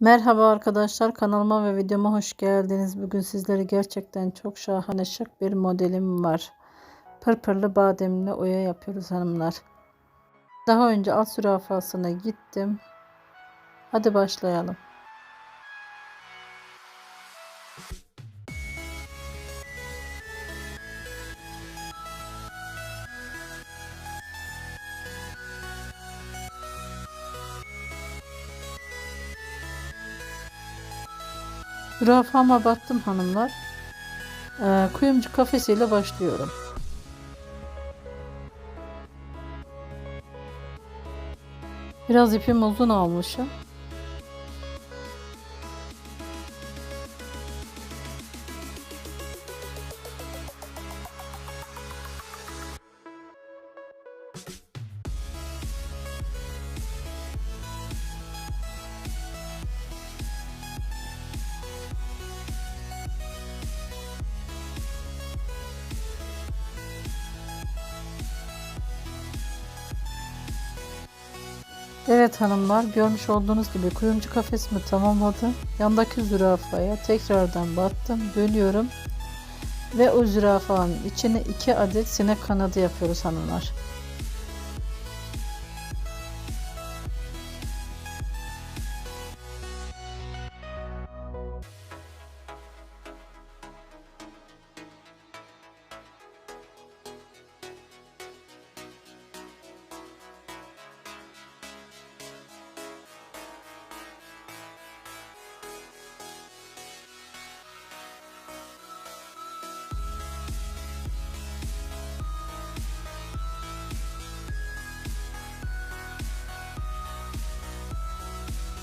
Merhaba arkadaşlar kanalıma ve videoma hoş geldiniz. Bugün sizlere gerçekten çok şahane şık bir modelim var. Pırpırlı bademli oya yapıyoruz hanımlar. Daha önce alt zürafasına gittim. Hadi başlayalım. Zürafama battım hanımlar. Ee, kuyumcu kafesiyle başlıyorum. Biraz ipim uzun almışım. Evet hanımlar görmüş olduğunuz gibi kuyumcu kafesimi tamamladım. Yandaki zürafaya tekrardan battım. Bölüyorum. Ve o zürafanın içine iki adet sinek kanadı yapıyoruz hanımlar.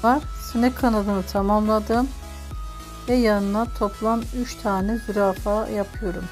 Var. Sinek kanadını tamamladım. Ve yanına toplam 3 tane zürafa yapıyorum.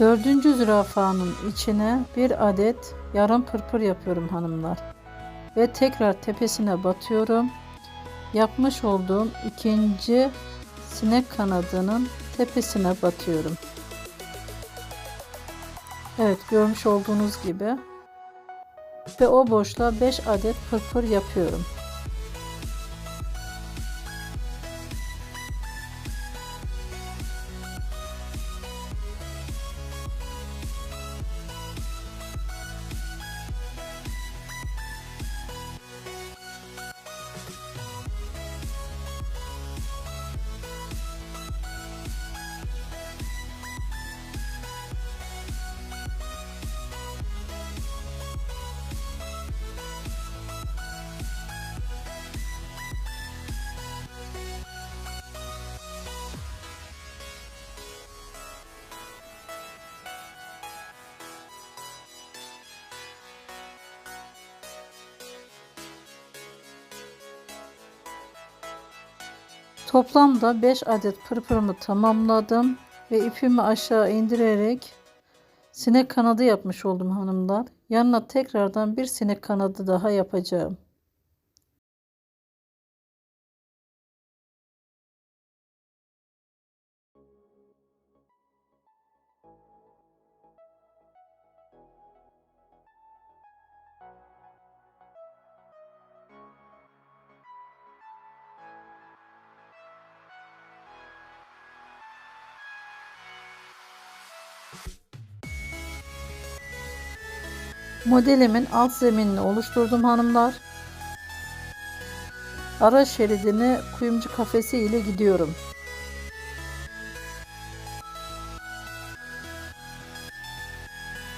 Dördüncü zürafanın içine bir adet yarım pırpır yapıyorum hanımlar. Ve tekrar tepesine batıyorum. Yapmış olduğum ikinci sinek kanadının tepesine batıyorum. Evet görmüş olduğunuz gibi. Ve o boşluğa 5 adet pırpır yapıyorum. Toplamda 5 adet pırpırımı tamamladım ve ipimi aşağı indirerek sinek kanadı yapmış oldum hanımlar. Yanına tekrardan bir sinek kanadı daha yapacağım. Modelimin alt zeminini oluşturdum hanımlar. Ara şeridini kuyumcu kafesi ile gidiyorum.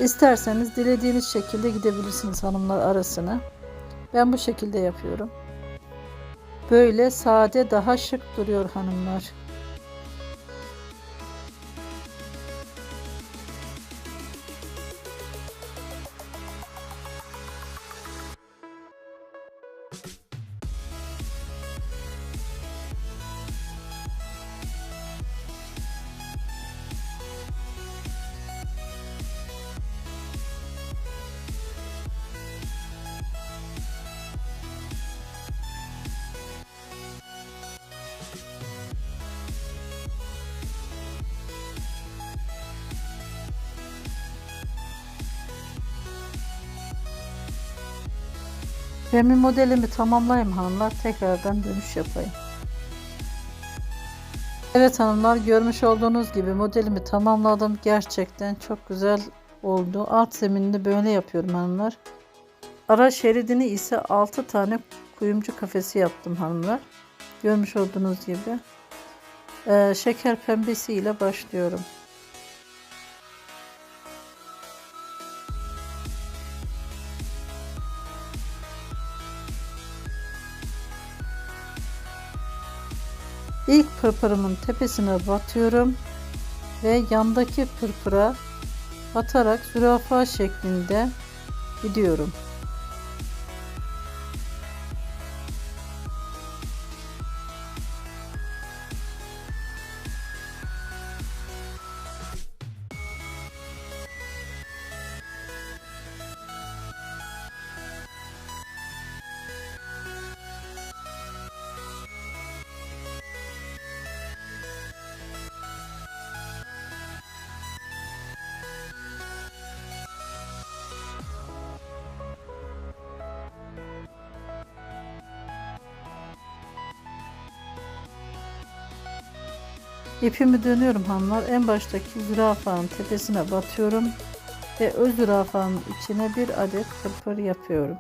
İsterseniz dilediğiniz şekilde gidebilirsiniz hanımlar arasını. Ben bu şekilde yapıyorum. Böyle sade daha şık duruyor hanımlar. Bir modelimi tamamlayayım hanımlar. Tekrardan dönüş yapayım. Evet hanımlar görmüş olduğunuz gibi modelimi tamamladım. Gerçekten çok güzel oldu. Alt zeminini böyle yapıyorum hanımlar. Ara şeridini ise 6 tane kuyumcu kafesi yaptım hanımlar. Görmüş olduğunuz gibi. Ee, şeker pembesi ile başlıyorum. İlk pırpırımın tepesine batıyorum ve yandaki pırpıra batarak zürafa şeklinde gidiyorum. İpimi dönüyorum hanımlar. En baştaki zürafanın tepesine batıyorum ve o zürafanın içine bir adet pırpır yapıyorum.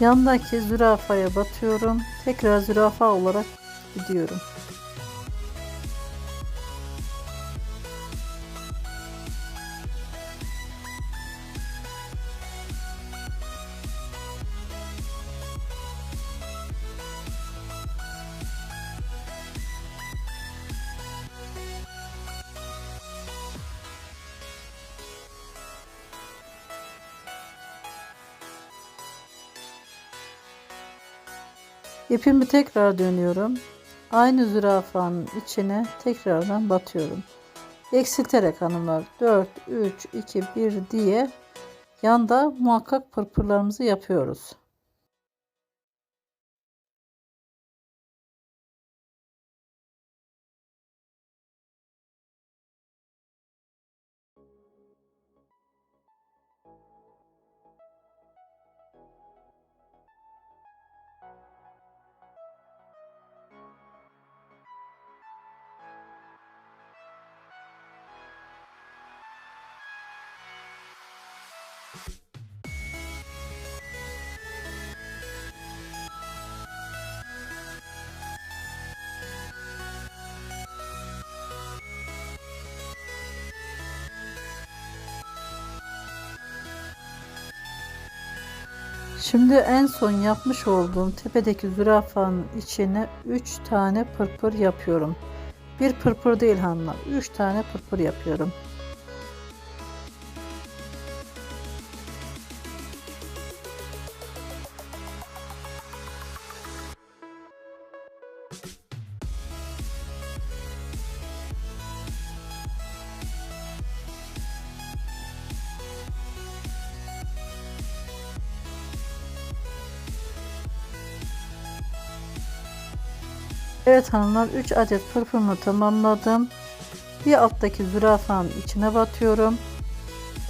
Yandaki zürafaya batıyorum. Tekrar zürafa olarak gidiyorum. İpimi tekrar dönüyorum. Aynı zürafanın içine tekrardan batıyorum. Eksilterek hanımlar 4, 3, 2, 1 diye yanda muhakkak pırpırlarımızı yapıyoruz. Şimdi en son yapmış olduğum tepedeki zürafanın içine 3 tane pırpır yapıyorum. Bir pırpır değil hanımlar. 3 tane pırpır yapıyorum. Evet hanımlar 3 adet pırpırımı tamamladım. Bir alttaki zürafanın içine batıyorum.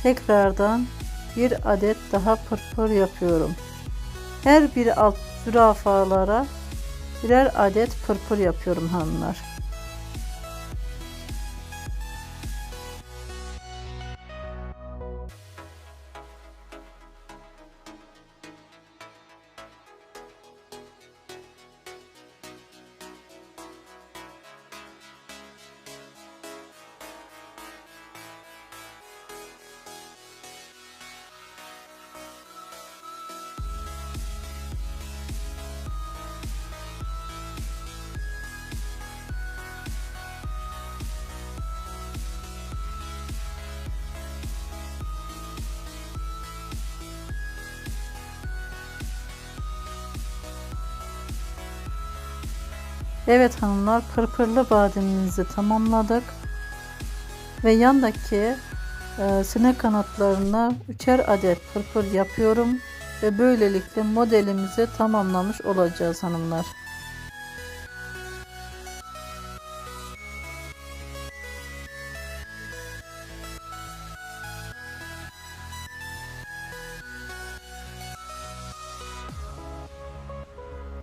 Tekrardan bir adet daha pırpır yapıyorum. Her bir alt zürafalara birer adet pırpır yapıyorum hanımlar. Evet hanımlar pırpırlı bademimizi tamamladık. Ve yandaki e, sinek kanatlarına üçer adet pırpır yapıyorum. Ve böylelikle modelimizi tamamlamış olacağız hanımlar.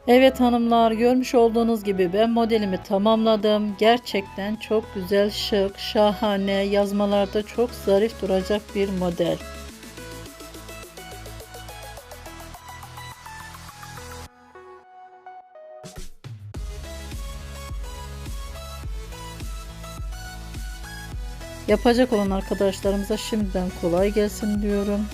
Evet hanımlar görmüş olduğunuz gibi ben modelimi tamamladım. Gerçekten çok güzel, şık, şahane, yazmalarda çok zarif duracak bir model. Yapacak olan arkadaşlarımıza şimdiden kolay gelsin diyorum.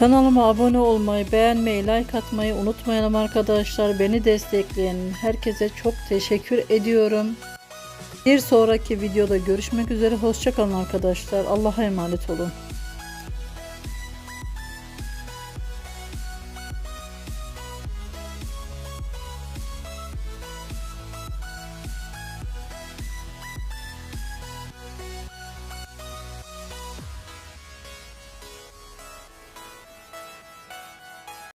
Kanalıma abone olmayı, beğenmeyi, like atmayı unutmayalım arkadaşlar. Beni destekleyen herkese çok teşekkür ediyorum. Bir sonraki videoda görüşmek üzere. Hoşçakalın arkadaşlar. Allah'a emanet olun.